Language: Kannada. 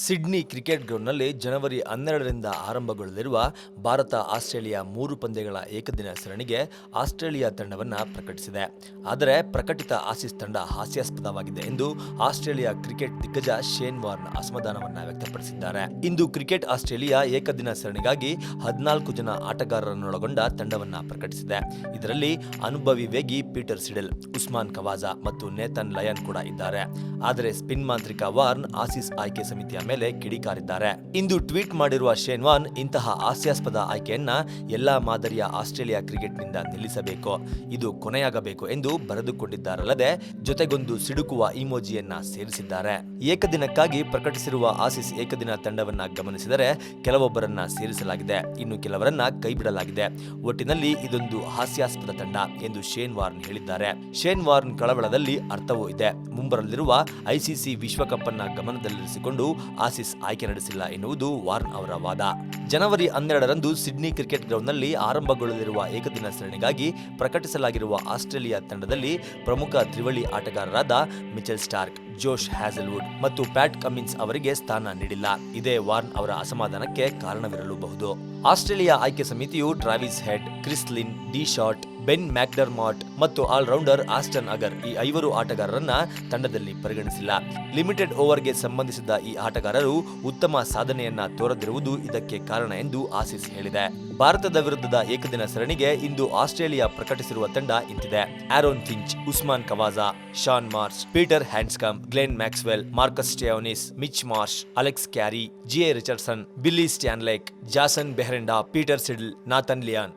ಸಿಡ್ನಿ ಕ್ರಿಕೆಟ್ ಗ್ರೌಂಡ್ನಲ್ಲಿ ಜನವರಿ ಹನ್ನೆರಡರಿಂದ ಆರಂಭಗೊಳ್ಳಲಿರುವ ಭಾರತ ಆಸ್ಟ್ರೇಲಿಯಾ ಮೂರು ಪಂದ್ಯಗಳ ಏಕದಿನ ಸರಣಿಗೆ ಆಸ್ಟ್ರೇಲಿಯಾ ತಂಡವನ್ನು ಪ್ರಕಟಿಸಿದೆ. ಆದರೆ ಪ್ರಕಟಿತ ಆಸೀಸ್ ತಂಡ ಹಾಸ್ಯಾಸ್ಪದವಾಗಿದೆ ಎಂದು ಆಸ್ಟ್ರೇಲಿಯಾ ಕ್ರಿಕೆಟ್ ದಿಗ್ಗಜ ಶೇನ್ ವಾರ್ನ್ ಅಸಮಾಧಾನವನ್ನು ವ್ಯಕ್ತಪಡಿಸಿದ್ದಾರೆ. ಇಂದು ಕ್ರಿಕೆಟ್ ಆಸ್ಟ್ರೇಲಿಯಾ ಏಕದಿನ ಸರಣಿಗಾಗಿ ಹದಿನಾಲ್ಕು ಜನ ಆಟಗಾರರನ್ನೊಳಗೊಂಡ ತಂಡವನ್ನು ಪ್ರಕಟಿಸಿದೆ. ಇದರಲ್ಲಿ ಅನುಭವಿ ವೇಗಿ ಪೀಟರ್ ಸಿಡೆಲ್, ಉಸ್ಮಾನ್ ಕವಾಜಾ ಮತ್ತು ನೇತನ್ ಲಯನ್ ಕೂಡ ಇದ್ದಾರೆ. ಆದರೆ ಸ್ಪಿನ್ ಮಾಂತ್ರಿಕ ವಾರ್ನ್ ಆಸೀಸ್ ಆಯ್ಕೆ ಸಮಿತಿಯ ಮೇಲೆ ಕಿಡಿಕಾರಿದ್ದಾರೆ. ಇಂದು ಟ್ವೀಟ್ ಮಾಡಿರುವ ಶೇನ್ ವಾರ್ನ್ ಇಂತಹ ಹಾಸ್ಯಾಸ್ಪದ ಆಯ್ಕೆಯನ್ನ ಎಲ್ಲಾ ಮಾದರಿಯ ಆಸ್ಟ್ರೇಲಿಯಾ ಕ್ರಿಕೆಟ್ನಿಂದ ನಿಲ್ಲಿಸಬೇಕು. ಇದು ಕೊನೆಯಾಗಬೇಕು ಎಂದು ಬರೆದುಕೊಂಡಿದ್ದಾರಲ್ಲದೆ ಜೊತೆಗೊಂದು ಸಿಡುಕುವ ಇಮೋಜಿಯನ್ನ ಸೇರಿಸಿದ್ದಾರೆ. ಏಕದಿನಕ್ಕಾಗಿ ಪ್ರಕಟಿಸಿರುವ ಆಸಿಸ್ ಏಕದಿನ ತಂಡವನ್ನ ಗಮನಿಸಿದರೆ ಕೆಲವೊಬ್ಬರನ್ನ ಸೇರಿಸಲಾಗಿದೆ. ಇನ್ನು ಕೆಲವರನ್ನ ಕೈಬಿಡಲಾಗಿದೆ. ಒಟ್ಟಿನಲ್ಲಿ ಇದೊಂದು ಹಾಸ್ಯಾಸ್ಪದ ತಂಡ ಎಂದು ಶೇನ್ ವಾರ್ನ್ ಹೇಳಿದ್ದಾರೆ. ಶೇನ್ ವಾರ್ನ್ ಕಳವಳದಲ್ಲಿ ಅರ್ಥವೂ ಇದೆ. ಮುಂಬರಲಿರುವ ಐಸಿಸಿ ವಿಶ್ವಕಪ್ ಅನ್ನ ಗಮನದಲ್ಲಿರಿಸಿಕೊಂಡು ಆಸೀಸ್ ಆಯ್ಕೆ ನಡೆಸಿಲ್ಲ ಎನ್ನುವುದು ವಾರ್ನ್ ಅವರ ವಾದ. ಜನವರಿ ಹನ್ನೆರಡರಂದು ಸಿಡ್ನಿ ಕ್ರಿಕೆಟ್ ಗ್ರೌಂಡ್ನಲ್ಲಿ ಆರಂಭಗೊಳ್ಳಲಿರುವ ಏಕದಿನ ಸರಣಿಗಾಗಿ ಪ್ರಕಟಿಸಲಾಗಿರುವ ಆಸ್ಟ್ರೇಲಿಯಾ ತಂಡದಲ್ಲಿ ಪ್ರಮುಖ ತ್ರಿವಳಿ ಆಟಗಾರರಾದ ಮಿಚೆಲ್ ಸ್ಟಾರ್ಕ್, ಜೋಶ್ ಹ್ಯಾಸಲ್ವುಡ್ ಮತ್ತು ಪ್ಯಾಟ್ ಕಮಿನ್ಸ್ ಅವರಿಗೆ ಸ್ಥಾನ ನೀಡಿಲ್ಲ. ಇದೇ ವಾರ್ನ್ ಅವರ ಅಸಮಾಧಾನಕ್ಕೆ ಕಾರಣವಿರಲೂಬಹುದು. ಆಸ್ಟ್ರೇಲಿಯಾ ಆಯ್ಕೆ ಸಮಿತಿಯು Travis Head Chris Lynn D Short Ben McDermott ಮತ್ತು ಆಲ್ರೌಂಡರ್ ಆಸ್ಟನ್ ಅಗರ್ ಈ ಐವರು ಆಟಗಾರರನ್ನ ತಂಡದಲ್ಲಿ ಪರಿಗಣಿಸಿಲ್ಲ. ಲಿಮಿಟೆಡ್ ಓವರ್ಗೆ ಸಂಬಂಧಿಸಿದ ಈ ಆಟಗಾರರು ಉತ್ತಮ ಸಾಧನೆಯನ್ನ ತೋರದಿರುವುದು ಇದಕ್ಕೆ ಕಾರಣ ಎಂದು ಆಸೀಸ್ ಹೇಳಿದೆ. ಭಾರತದ ವಿರುದ್ಧದ ಏಕದಿನ ಸರಣಿಗೆ ಇಂದು ಆಸ್ಟ್ರೇಲಿಯಾ ಪ್ರಕಟಿಸಿರುವ ತಂಡ ಇಂತಿದೆ. Aaron Finch, Usman Khawaja, Shaun Marsh Peter Handscomb Glenn Maxwell, Marcus Stoinis, Mitch Marsh, Alex Carey Jhye Richardson, Billy Stanlake, Jason Behrendorff, Peter Siddle, Nathan Lyon.